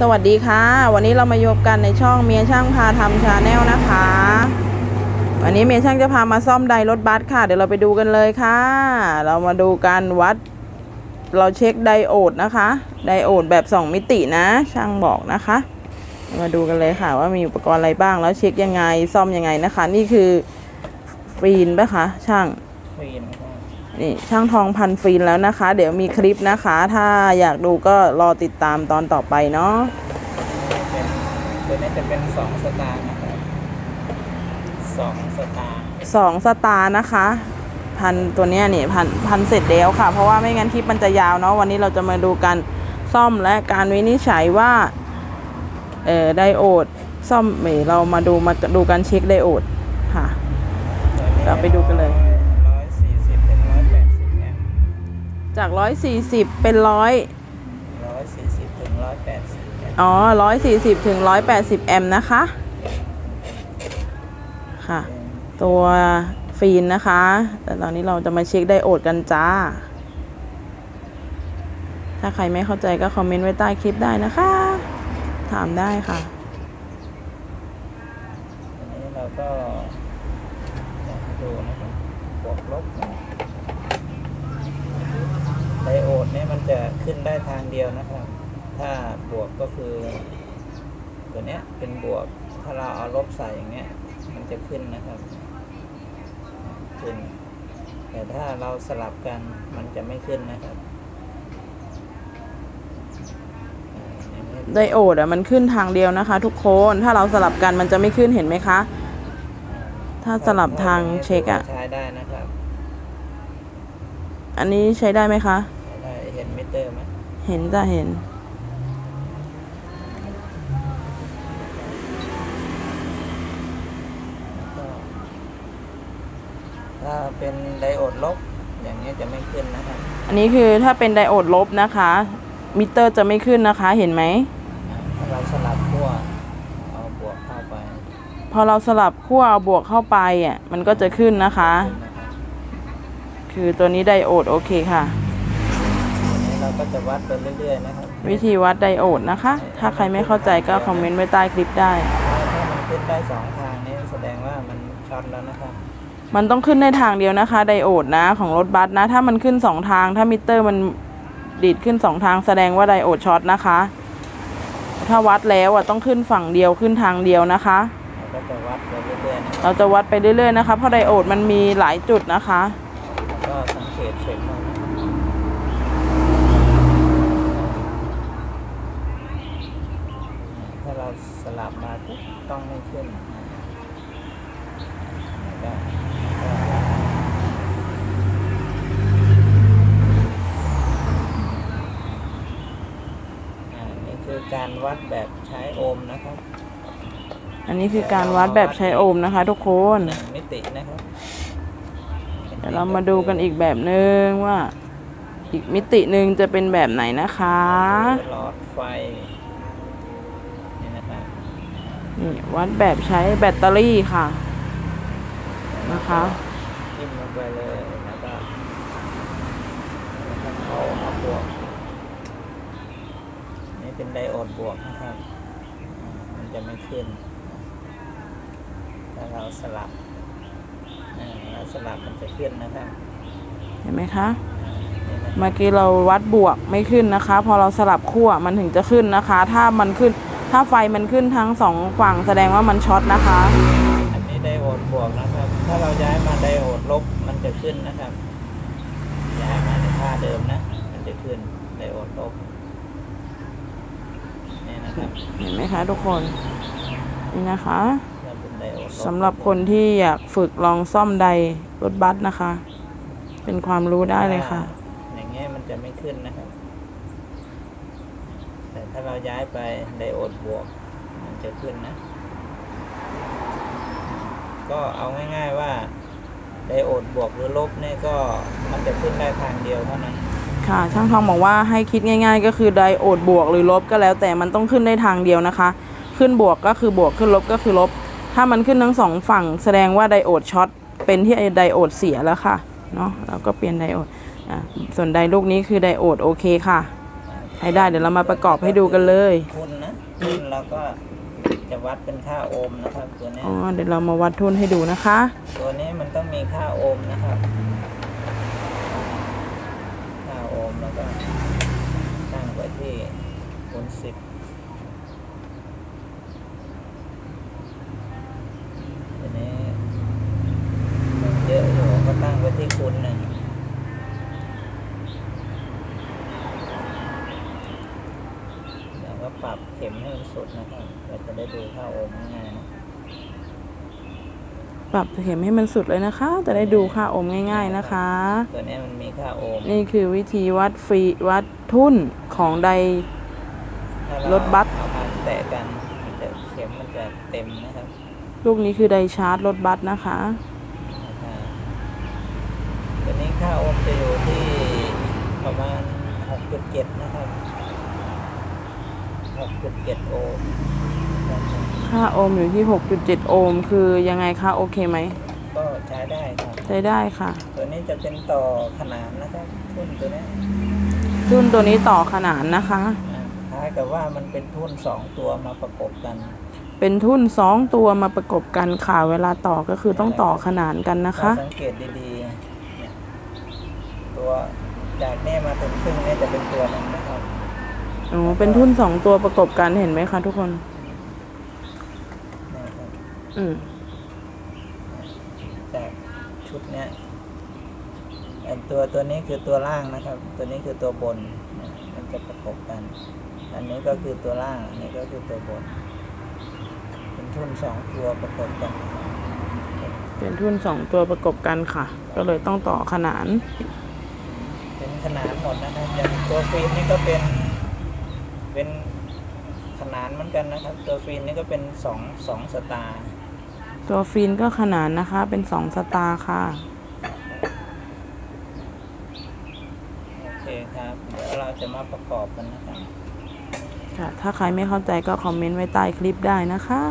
สวัสดีค่ะ วันนี้เรามาโยกกันในช่องเมียช่างพาทำชาแนลนะคะ วันนี้เมียช่างจะพามาซ่อมไดรถบัสค่ะ เดี๋ยวเราไปดูกันเลยค่ะ เรามาดูการวัด เราเช็คไดโอดนะคะ ไดโอดแบบ 2 มิตินะ ช่างบอกนะคะ มาดูกันเลยค่ะ ว่ามีอุปกรณ์อะไรบ้างแล้วเช็คยังไงซ่อมยังไงนะคะ นี่คือฟีนปะคะช่างครีมค นี่ช่างทองพันฟินแล้วนะคะ เดี๋ยวมีคลิปนะคะ ถ้าอยากดูก็รอติดตามตอนต่อไปเนาะเป็นตัวนี้จะเป็นสองสตางค์นะครับสองสตางค์สองสตาร์นะคะ พันตัวเนี้ยนี่พันพันเสร็จแล้วค่ะ เพราะว่าไม่งั้นคลิปมันจะยาวเนาะวันนี้เราจะมาดูการซ่อมและการวินิจฉัยว่าเออไดโอดซ่อมเมเรามาดูมาดูการเช็คไดโอดค่ะ เราไปดูกันเลยร้อย จาก 140 เป็นร้อยร้อยสี่สิบถึงร้อยแปดสิบแอมป์อ๋อ140 ถึง 180 แอมป์นะคะ ค่ะ ตัวฟีนนะคะ แต่ตอนนี้เราจะมาเช็คไดโอดกันจ้า ถ้าใครไม่เข้าใจก็คอมเมนต์ไว้ใต้คลิปได้นะคะ ถามได้ค่ะ อันนี้เราก็อยากดูนะครับบวกลบนะไดโอดเนี่ย มันจะขึ้นได้ทางเดียวนะครับ ถ้าบวกก็คือ ตัวเนี้ยเป็นบวก ถ้าเราเอาลบใส่อย่างเงี้ย มันจะขึ้นนะครับ ขึ้น แต่ถ้าเราสลับกันมันจะไม่ขึ้นนะครับอ่าอย่างนี้ไดโอดอะมันขึ้นทางเดียวนะคะ ทุกคน ถ้าเราสลับกันมันจะไม่ขึ้นเห็นไหมคะ ถ้าสลับทางเช็คอะใช้ได้นะครับ อันนี้ใช้ได้ไหมคะใช้ได้เห็ นมิเตอร์ไหมเห็นจะเห็นก็ถ้าเป็นไดโอดลบ อย่างนี้ยจะไม่ขึ้นนะครับ อันนี้คือถ้าเป็นไดโอดลบนะคะ มิเตอร์จะไม่ขึ้นนะคะ เห็นไหมอ่าถ้าเราสลับขั้วเอาบวกเข้าไป พอเราสลับขั้วเอาบวกเข้าไปอะมันก็จะขึ้นนะคะขึ้นนะครับคือตัวนี้ไดโอดโอเคค่ะอันนี้เรา ก็จะวัดไปเรื่อยๆนะครับวิธีวัดไดโอดนะคะ ถ้าใครไม่เข้าใจก็คอมเมนต์ไว้ใต้คลิปได้ ถ้ามันขึ้นได้สองทางนี้แสดงว่ามันช็อตแล้วนะครับมันต้องขึ้นได้ทางเดียวนะคะไดโอดนะของรถบัสนะ ถ้ามันขึ้นสองทาง ถ้ามิเตอร์มันดีดขึ้นสองทางแสดงว่าไดโอดช็อตนะคะ ถ้าวัดแล้วอะต้องขึ้นฝั่งเดียวขึ้นทางเดียวนะคะ เราก็จะวัดไปเรื่อยๆนะครับเราจะวัดไปเรื่อยๆนะคะ เพราะไดโอดมันมีหลายจุดนะคะแล้วก็สังเกตเช็คเอานะครับถ้า เราสลับมาปุ๊บต้องไม่ขึ้นนะครับอ่านี่คือการวัดแบบใช้โอห์มนะครับ อันนี้คือการวัดแบบใช้โอห์มนะคะ ทุกคนหนึ่งมิตินะครับ เดี๋ยวเรามาดูกันอีกแบบนึงว่า อีกมิติหนึ่งจะเป็นแบบไหนนะคะ หลอดไฟนี่นะครับ นี่วัดแบบใช้แบตเตอรี่ค่ะนะคะจิ้มลงไปเลยแล้วก็แล้วก็เอาเอาบวกนี่เป็นไดโอดบวกนะครับอ่ามันจะไม่ขึ้นถ้าเราสลับอ่าเราสลับมันจะขึ้นนะครับ เห็นไหมคะอ่านี่นะเมื่อกี้เราวัดบวกไม่ขึ้นนะคะ พอเราสลับขั้วมันถึงจะขึ้นนะคะ ถ้ามันขึ้น ถ้าไฟมันขึ้นทั้งสองฝั่งแสดงว่ามันช็อตนะคะ อันนี้ไดโอดบวกนะครับ ถ้าเราย้ายมาไดโอดลบมันจะขึ้นนะครับ ย้ายมาในท่าเดิมนะ มันจะขึ้นไดโอดลบนี่นะครับเห็นไหมคะทุกคน นี่นะคะเราเป็นไดโอดลบสำหรับคนที่อยากฝึกลองซ่อมไดรถบัสนะคะ เป็นความรู้ได้เลยค่ะ อย่างเงี้ยมันจะไม่ขึ้นนะครับแต่ ถ้าเราย้ายไปไดโอดบวก มันจะขึ้นนะ ก็เอาง่าย ๆว่าไดโอดบวกหรือลบเนี่ยก็มันจะขึ้นได้ทางเดียวเท่านั้น ค่ะ ช่างทองบอกว่าให้คิดง่าย ๆ ก็คือไดโอดบวกหรือลบก็แล้วแต่มันต้องขึ้นได้ทางเดียวนะคะ ขึ้นบวกก็คือบวกขึ้นลบก็คือลบ ถ้ามันขึ้นทั้งสองฝั่ง แสดงว่าไดโอดช็อตเป็นที่ไดโอดเสียแล้วค่ะเนาะเราก็เปลี่ยนไดโอดอ่าส่วนไดลูกนี้คือไดโอดโอเคค่ะ ใช้ได้เดี๋ยวเรามาประกอบให้ดูกันเลยคุณนะขึ้นเราก็จะวัดเป็นค่าโอห์มนะครับตัวเนี้ยอ๋อเดี๋ยวเรามาวัดทุนให้ดูนะคะ ตัวนี้มันต้องมีค่าโอห์มนะครับค่าโอห์มแล้วก็ตั้งไว้ที่คูณสิบตัวนี้มันเยอะอยู่ก็ตั้งไว้ที่คูณหนึ่งแล้วก็ปรับเข็มให้มัน สุดนะครับเราจะได้ดูค่าโอห์มง่ายๆนะปรับเข็มให้มันสุดเลยนะคะ จะได้ดูค่าโอห์มง่าย ๆนะคะ ตัวนี้มันมีค่าโอห์มนี่คือวิธีวัดฟรีวัดทุนของไดถ้าเารถบัส เอามาแตะกันมันจะเข็มมันจะเต็มนะครับลูกนี้คือไดชาร์จรถบัสนะคะ อ่าตัวนี้ค่าโอห์มจะอยู่ที่ประมาณ 6.7 นะครับ 6.7 โอห์มครับผมค่าโอห์มอยู่ที่ 6.7 โอห์มคือยังไงคะโอเคไหมก็ใช้ได้ครับ ใช้ได้ค่ะ ตัวนี้จะเป็นต่อขนานนะครับทุ่นตัวนี้ทุนตัวนี้ต่อขนานนะคะ อ่าคล้ายกับว่ามันเป็นทุ่นสองตัวมาประกบกันเป็นทุนสองตัวมาประกบกันค่ะเวลาต่อก็คือต้องต่อขนานกันนะคะถ้าสังเกตดีๆเนี่ยตัวจากนี่มาถึงครึ่งนี่จะเป็นตัวหนึงนะครับ อ๋อเป็นทุนสองตัวประกบกันเห็นไหมคะทุกคนเนี่ยครับอืมจากชุดเนี้ยไอ้ตัวตัวนี้คือตัวล่างนะครับ ตัวนี้คือตัวบนนะมันจะประกบกัน อันนี้ก็คือตัวล่าง อันนี้ก็คือตัวบน เป็นทุ่นสองตัวประกบกัน เป็นทุนสองตัวประกบกันค่ะ ก็เลยต้องต่อขนาน เป็นขนานหมดนะครับอย่างตัวฟีนนี่ก็เป็น เป็นขนานเหมือนกันนะครับ ตัวฟีนนี่ก็เป็นสองสองสตาร์ตัวฟินก็ขนานนะคะ เป็นสองสตาร์ค่ะ โอเคครับ เดี๋ยวเราจะมาประกอบกันนะครับ ค่ะ ถ้าใครไม่เข้าใจก็คอมเมนต์ไว้ใต้คลิปได้นะคะ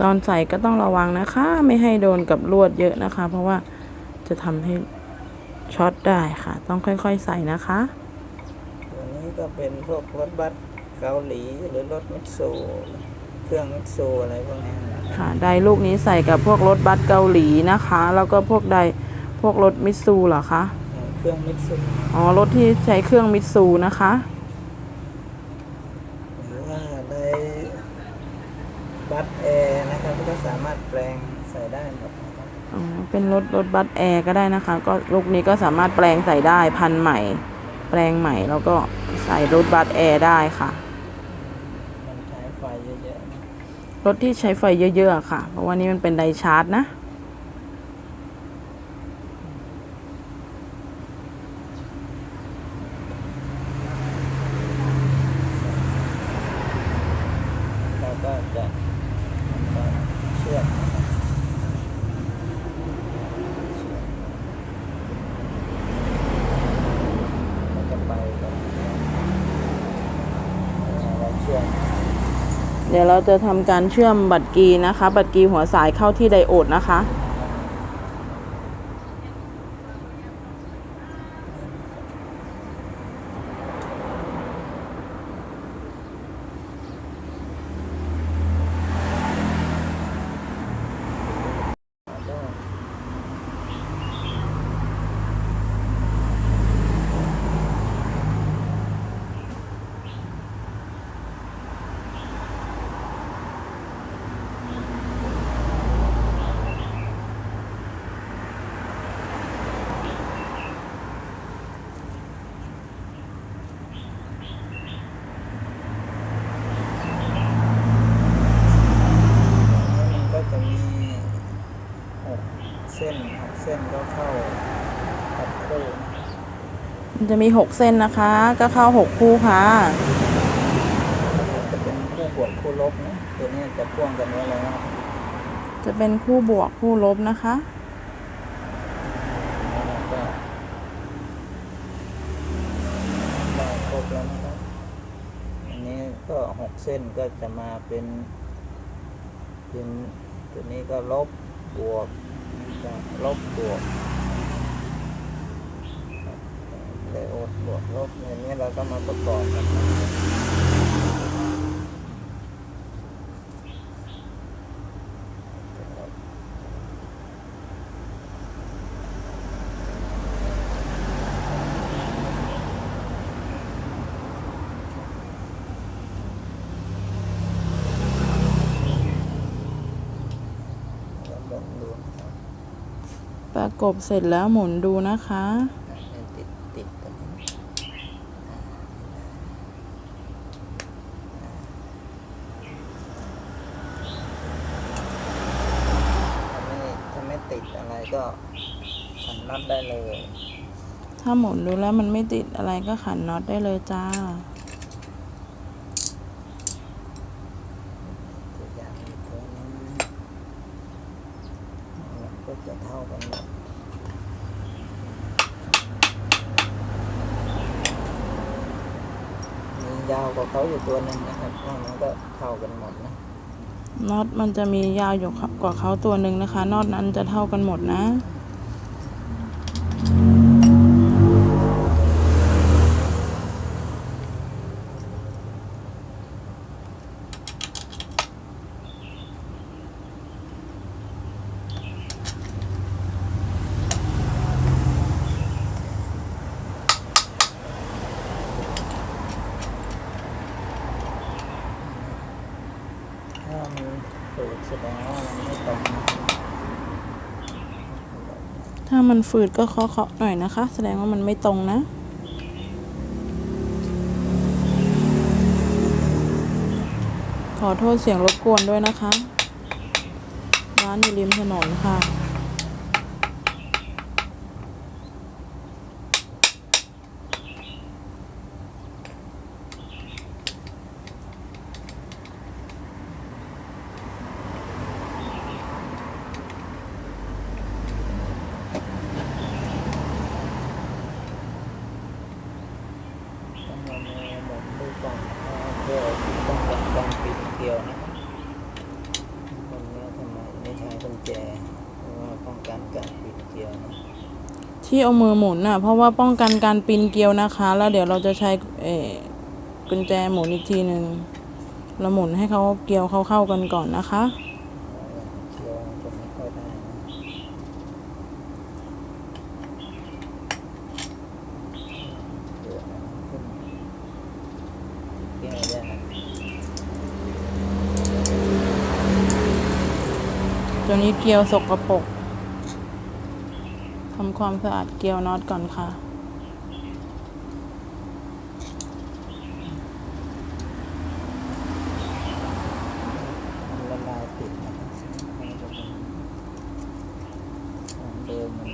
ตอนใส่ก็ต้องระวังนะคะ ไม่ให้โดนกับลวดเยอะนะคะ เพราะว่าจะทำให้ช็อตได้ค่ะ ต้องค่อยๆใส่นะคะตัวนี้ก็เป็นพวกรถบัสเกาหลีหรือรถมิตซูเครื่องมิตซูอะไรพวกนี้นะค่ะไดลูกนี้ใส่กับพวกรถบัสเกาหลีนะคะ แล้วก็พวกไดพวกรถมิตซูเหรอคะเอ่อเครื่องมิตซูอ๋อรถที่ใช้เครื่องมิตซูนะคะ เป็นรถรถบัสแอร์ก็ได้นะคะ ก็ลูกนี้ก็สามารถแปลงใส่ได้พันใหม่ แปลงใหม่แล้วก็ใส่รถบัสแอร์ได้ค่ะรถที่ใช้ไฟเยอะๆค่ะ เพราะว่านี่มันเป็นไดชาร์จนะก็จะ ดี๋ยวเราจะทำการเชื่อมบัตรกีนะคะ บัตรกีหัวสายเข้าที่ไดโอดนะคะ มันก็จะมีหกเส้นหกเส้นก็เข้าตัดคู่นะ มัน จะมี 6 เส้นนะคะ ก็เข้า 6 คู่ค่ะจะเป็นคู่บวกคู่ลบนะตัวนี้จะพ่วงกันไว้แล้วจะเป็นคู่บวกคู่ลบนะคะแล้วก็ได้ครบแล้วนะครับอันนี้ก็หกเส้นก็จะมาเป็นเป็นตัวนี้ก็ลบบวกก็ลบบวก ไดโอดบวกลบอย่างนี้เราก็มาประกอบกันประกบเสร็จแล้วหมุนดูนะคะ ให้ติดติดกันนี้ถ้าไม่ถ้าไม่ติดอะไรก็ขันน็อต ได้เลย ถ้าหมุนดูแล้วมันไม่ติดอะไรก็ขันน็อตได้เลยจ้าตัวอย่างอีกตัวนึงมันก็จะเท่ากันหมดมียาวกว่าเขาอยู่ตัวหนึ่งนะครับนอกนั้นก็เท่ากันหมดนะน็อตมันจะมียาวอยู่กว่าเขาตัวหนึ่งนะคะน็อตนั้นจะเท่ากันหมดนะ Thank you. มันฝืดก็เคาะๆหน่อยนะคะ แสดงว่ามันไม่ตรงนะ ขอโทษเสียงรบกวนด้วยนะคะ ร้านอยู่ริมถนนค่ะ ต้องเอามือหมุนดูก่อนเพื่อป้องกันการปิดเกลียวนะครับคนนี้ทำไมไม่ใช้กุญแจเพราะว่าป้องกันการปิดเกลียวนะ ที่เอามือหมุนน่ะ เพราะว่าป้องกันการปีนเกลียวนะคะ แล้วเดี๋ยวเราจะใช้เอกุญแจหมุนอีกทีหนึ่งเราหมุนให้เขาเกลียวเข้าเข้าๆกันก่อนนะคะจะไม่ค่อนะเดี๋ยวนะขึ้นเกลียวยากตัวนี้เกลียวสกปรก ทำความสะอาดเกลียวน็อตก่อนค่ะ มันละลายติดนะครับมันจะเป็นของเดิมมัน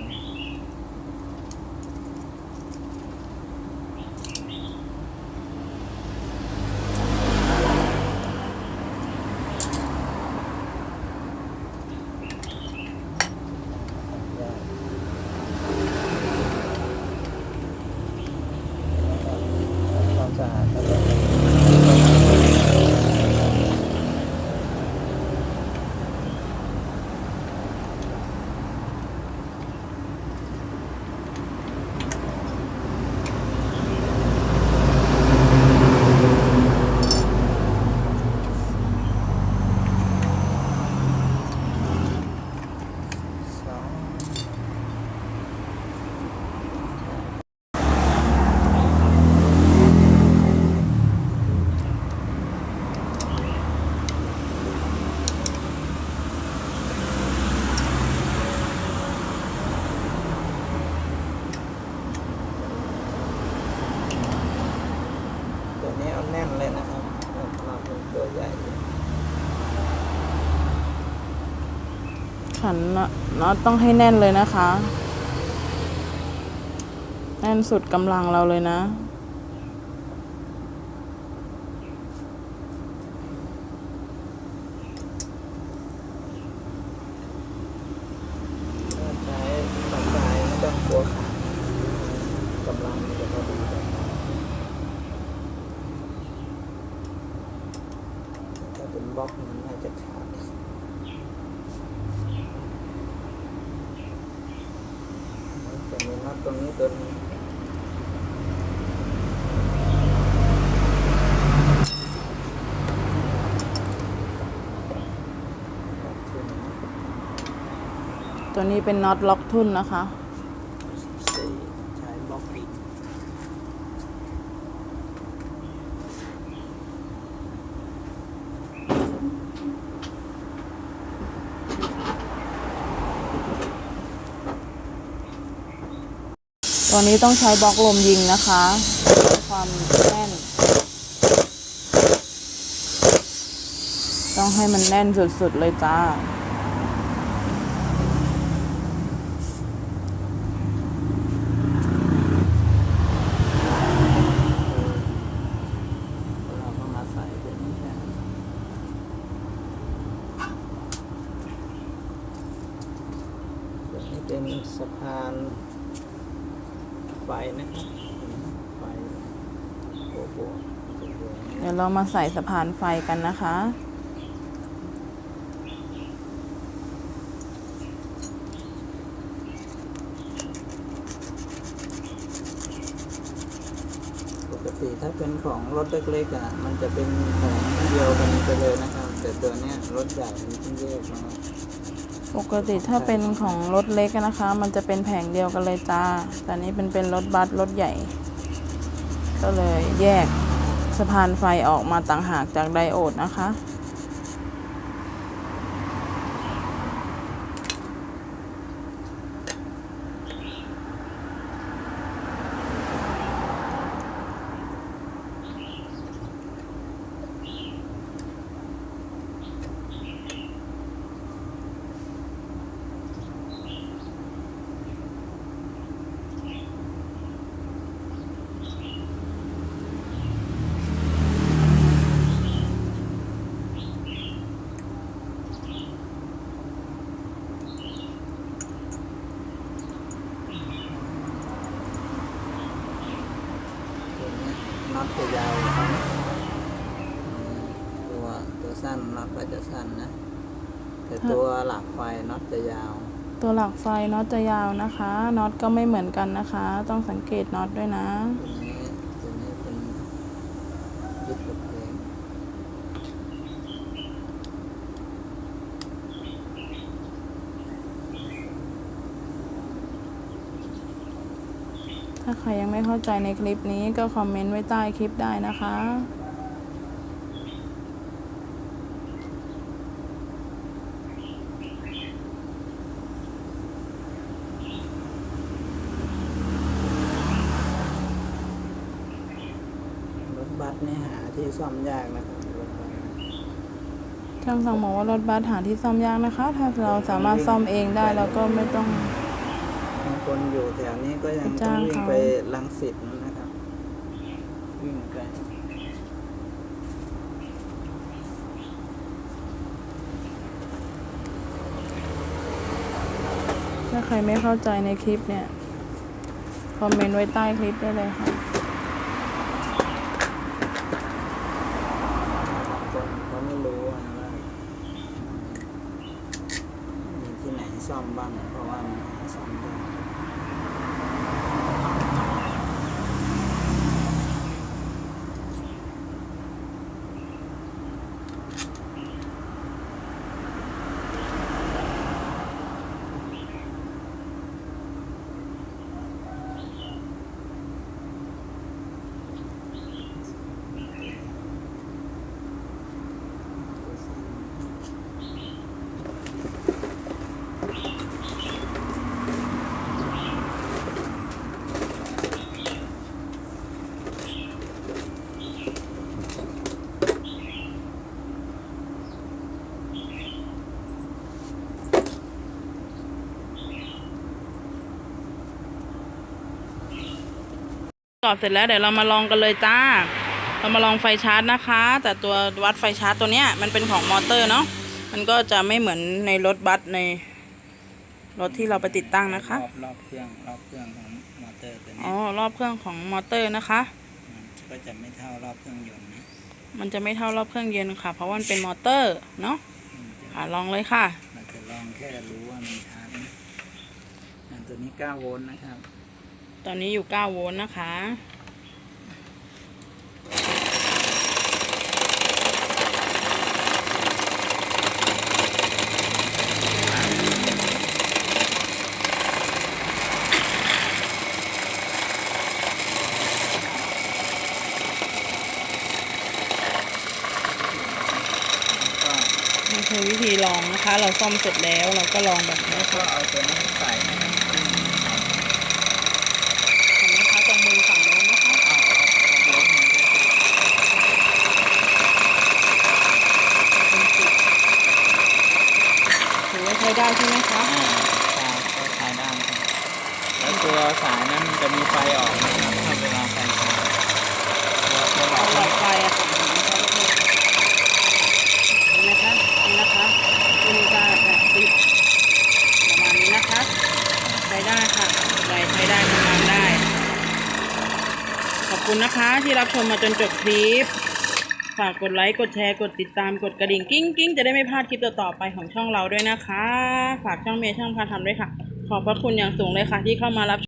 ยาก ขันน็อตต้องให้แน่นเลยนะคะ แน่นสุดกำลังเราเลยนะใช้สองสายไม่ต้องกลัวขากำลังมันจะพอดีกันถ้าเป็นบล็อกมันน่าจะขาดจะมีน็อ ตรงนี้ตัวนี้ตัวนี้เป็นน็อตล็อกทุ่นนะคะ สี่ใช้บล็อกปิด ตัวนี้ต้องใช้บล็อกลมยิงนะคะเพื่อความแน่น ต้องให้มันแน่นสุดๆเลยจ้าก็มาใส่ตัวนี้แทนตัวนี้เป็นสะพานไฟนะครับไฟโบโบ เดี๋ยวเรามา ใส่สะพานไฟกันนะคะ ปกติถ้าเป็นของรถเล็กๆอะ มันจะเป็นของเดียวกันไปเลยนะครับ แต่ตัวเนี้ยรถใหญ่มันต้องแยกมาปกติถ้าเป็นของรถเล็กนะคะ มันจะเป็นแผงเดียวกันเลยจ้า แต่นี้เป็นเป็นรถบัสรถใหญ่ ก็เลยแยก สะพานไฟออกมาต่างหากจากไดโอดนะคะ ตัวเนี้ยน็อตจะยาวครับตัวตัวสั้นน็อตก็จะสั้นนะ แต่ตัวหลักไฟน็อตจะยาว ตัวหลักไฟน็อตจะยาวนะคะน็อตก็ไม่เหมือนกันนะคะ ต้องสังเกตน็อตด้วยนะ ถ้าใครยังไม่เข้าใจในคลิปนี้ก็คอมเมนต์ไว้ใต้คลิปได้นะคะ รถบัสเนี่ยหาที่ ซ่อมยากนะครับรถบัสช่างสั่งบอกว่ารถบัสหาที่ซ่อมยากนะคะ ถ้าเราสามารถซ่อมเองได้เราก็ไม่ต้องบางคนอยู่แถวนี้ก็ยังต้อจ้างงวิ่งเขาไปลังสิตนะครับวิ่งไปถ้าใครไม่เข้าใจในคลิปเนี่ย คอมเมนต์ไว้ใต้คลิปได้เลยค่ะ ตอบเสร็จแล้วเดี๋ยวเรามาลองกันเลยจ้า เรามาลองไฟชาร์จนะคะ แต่ตัววัดไฟชาร์จตัวเนี้ยมันเป็นของมอเตอร์เนาะมันก็จะไม่เหมือนในรถบัสในรถที่เราไปติดตั้งนะคะ รอบรอบเครื่องรอบเครื่องของมอเตอร์ตัวอ๋นี้อรอบเครื่องของมอเตอร์นะคะมก็จะไม่เท่ารอบเครื่องยนต์นะมันจะไม่เท่ารอบเครื่องเย็นค่ะ เพราะว่ามันเป็นมอเตอร์เนาะอืมจะอะลองเลยค่ะเราจะลองแค่รู้ว่ามันชาร์จไหมอ่าตัวนี้9โวลต์นะครับ ตอนนี้อยู่ 9 โวลต์นะคะก็นี่คือวิธีลองนะคะ เราซ่อมเสร็จแล้วเราก็ลองแบบนี้ก็เอาตัวนี้ใส่นะครับ เห็นไหมคะตรงมือฝั่งโน้นนะคะ เอาเอาเอาโวลต์มันก็คือ เป็นสิบถือว่าใช้ได้ใช่ไหมคะ อ่าก็ใช้ได้ครับแล้วตัวสายนั้นมันจะมีไฟออกนะครับถ้าเวลาไฟชาร์จตัวตัวหลอ เอา ด หลอดไฟอะค่ะเห็นไหมคะนี่นะคะเป็นการแบบติดประมาณนี้นะคะ ใช้ได้ค่ะใช้ใช้ได้ทำงานได้ ขอบคุณนะคะที่รับชม มาจนจบคลิป ฝากกดไลค์ กดแชร์ กดติดตาม กดกระดิ่งกิ้งกิ้งจะได้ไม่พลาดคลิปต่อๆไปของช่องเราด้วยนะคะ ฝากช่องเมย์ช่องพาทำด้วยค่ะ ขอบพระคุณอย่างสูงเลยค่ะที่เข้ามารับ